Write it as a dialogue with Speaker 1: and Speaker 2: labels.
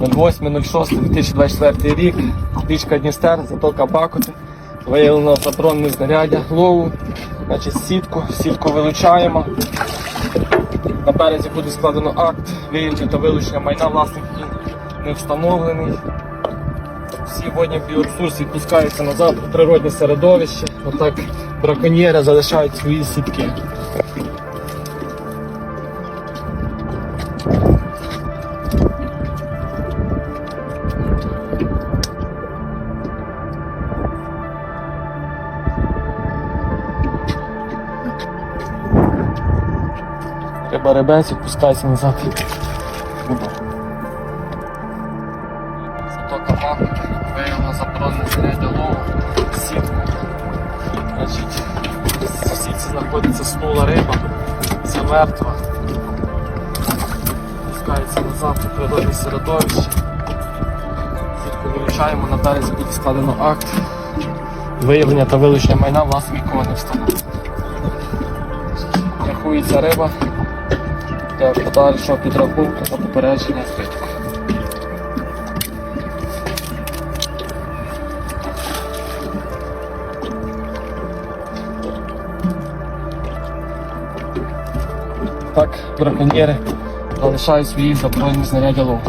Speaker 1: 08.06.2024 рік, річка Дністер, затока Бакоти. Виявлено заборонене знаряддя лову, значить сітку, сітку вилучаємо. На березі буде складено акт виявлення та вилучення майна власник який не встановлений. Всі водні біоресурси відпускаються назад у природне середовище. Отак браконьєри залишають свої сітки. Риба ребець відпускається назад. Затока Бахмут, виявлено заборонене лову, сітку. Значить, в сусідці знаходиться смула риба, це мертва. Пускається назад у природне середовище. Вилучаємо, на березі буде складено акт. Виявлення та вилучення майна власник якого не встановлено. Рахується риба для подальшого підрахунку та попередження збитку. Так, браконьєри залишають свої заборонені знаряддя лову.